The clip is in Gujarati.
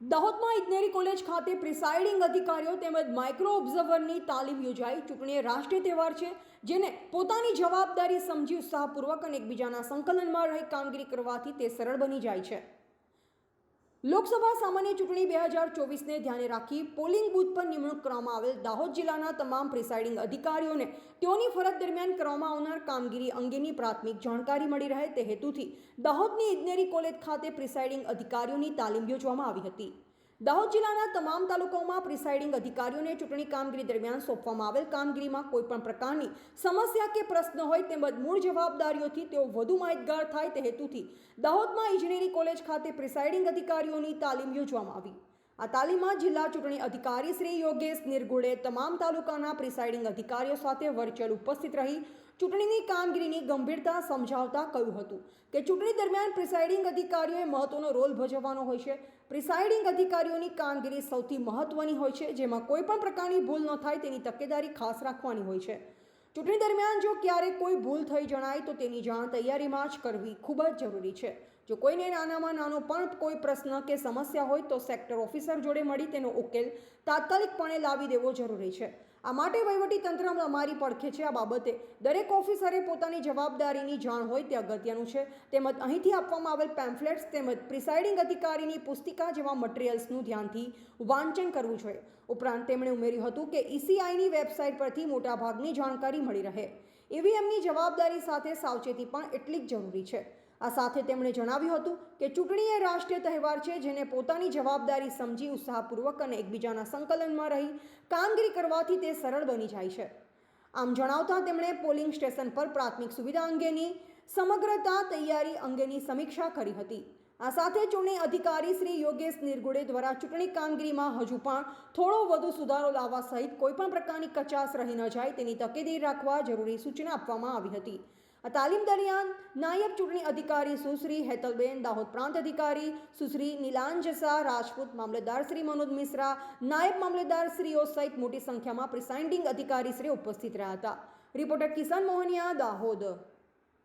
દાહોદમાં ઇજનેરી કોલેજ ખાતે પ્રિસાઇડિંગ અધિકારીઓ તેમજ માઇક્રો ઓબ્ઝર્વરની તાલીમ યોજાઈ. ચૂંટણી રાષ્ટ્રીય તહેવાર છે, જેને પોતાની જવાબદારી સમજી ઉત્સાહપૂર્વક અને એકબીજાના સંકલનમાં રહી કામગીરી કરવાથી તે સરળ બની જાય છે. લોકસભા સામાન્ય ચૂંટણી બે હજાર ચોવીસને ધ્યાને રાખી પોલિંગ બૂથ પર નિમણૂક કરવામાં આવેલ દાહોદ જિલ્લાના તમામ પ્રિસાઇડિંગ અધિકારીઓને તેઓની ફરજ દરમિયાન કરવામાં આવનાર કામગીરી અંગેની પ્રાથમિક જાણકારી મળી રહે તે હેતુથી દાહોદની ઇજનેરી કોલેજ ખાતે પ્રિસાઇડિંગ અધિકારીઓની તાલીમ યોજવામાં આવી હતી. દાહોદ જિલ્લાના તમામ તાલુકાઓમાં પ્રિસાઇડિંગ અધિકારીઓને ચૂંટણી કામગીરી દરમિયાન સોંપવામાં આવેલ કામગીરીમાં કોઈપણ પ્રકારની સમસ્યા કે પ્રશ્ન હોય તેમજ મૂળ જવાબદારીઓથી તેઓ વધુ માહિતગાર થાય તે હેતુથી દાહોદમાં ઇજનેરી કોલેજ ખાતે પ્રિસાઇડિંગ અધિકારીઓની તાલીમ યોજવામાં આવી. આ તાલીમમાં જિલ્લા ચૂંટણી અધિકારી શ્રી યોગેશ નિર્ગુડે તમામ તાલુકાના પ્રિસાઇડિંગ અધિકારીઓ સાથે વર્ચ્યુઅલ ઉપસ્થિત રહી ચૂંટણીની કામગીરીની ગંભીરતા સમજાવતા કહ્યું હતું કે ચૂંટણી દરમિયાન પ્રિસાઇડિંગ અધિકારીઓએ મહત્વનો રોલ ભજવવાનો હોય છે. પ્રિસાઇડિંગ અધિકારીઓની કામગીરી સૌથી મહત્વની હોય છે, જેમાં કોઈપણ પ્રકારની ભૂલ ન થાય તેની તકેદારી ખાસ રાખવાની હોય છે. ચૂંટણી દરમિયાન જો ક્યારેક કોઈ ભૂલ થઈ જણાય તો તેની જાણ તૈયારીમાં જ કરવી ખૂબ જ જરૂરી છે. જો કોઈને નાનામાં નાનો પણ કોઈ પ્રશ્ન કે સમસ્યા હોય તો સેક્ટર ઓફિસર જોડે મળી તેનો ઉકેલ તાત્કાલિકપણે લાવી દેવો જરૂરી છે. આ માટે વહીવટી તંત્ર અમારી પડખે છે આ બાબતે. દરેક ઓફિસરે પોતાની જવાબદારીની જાણ હોય તે અગત્યનું છે. તેમજ અહીંથી આપવામાં આવેલ પેમ્ફલેટ્સ તેમજ પ્રિસાઇડિંગ અધિકારીની પુસ્તિકા જેવા મટીરિયલ્સનું ધ્યાનથી વાંચન કરવું જોઈએ. ઉપરાંત તેમણે ઉમેર્યું હતું કે ઈસીઆઈની વેબસાઇટ પરથી મોટાભાગની જાણકારી મળી રહે. એવી એમની જવાબદારી સાથે સાવચેતી પણ એટલી જ જરૂરી છે. આ સાથે તેમણે જણાવ્યું હતું કે ચૂંટણી એ રાષ્ટ્રીય તહેવાર છે, જેને પોતાની જવાબદારી સમજી, ઉત્સાહપૂર્વક અને એકબીજાના સંકલનમાં રહી, કામગીરી કરવાથી તે સરળ બની જાય છે. આમ જણાવતા તેમણે પોલિંગ સ્ટેશન પર પ્રાથમિક સુવિધા અંગેની સમગ્રતા તૈયારી અંગેની સમીક્ષા કરી હતી. આ સાથે ચૂંટણી અધિકારી શ્રી યોગેશ નિર્ગુડે દ્વારા ચૂંટણી કામગીરીમાં હજુ પણ થોડો વધુ સુધારો લાવવા સહિત કોઈપણ પ્રકારની કચાશ રહી ન જાય તેની તકેદારી રાખવા જરૂરી સૂચના આપવામાં આવી હતી. આ તાલીમ દરમિયાન નાયબ ચૂંટણી અધિકારી સુશ્રી હેતલબેન દાહોદ પ્રાંત અધિકારી, સુશ્રી નીલાંજસા રાજપૂત મામલેદાર શ્રી મનોજ મિશ્રા, નાયબ મામલેદાર શ્રીઓ સહિત મોટી સંખ્યામાં પ્રિસાઇન્ડિંગ અધિકારી શ્રી ઉપસ્થિત રહ્યા હતા. રિપોર્ટર કિસાન મોહનિયા, દાહોદ.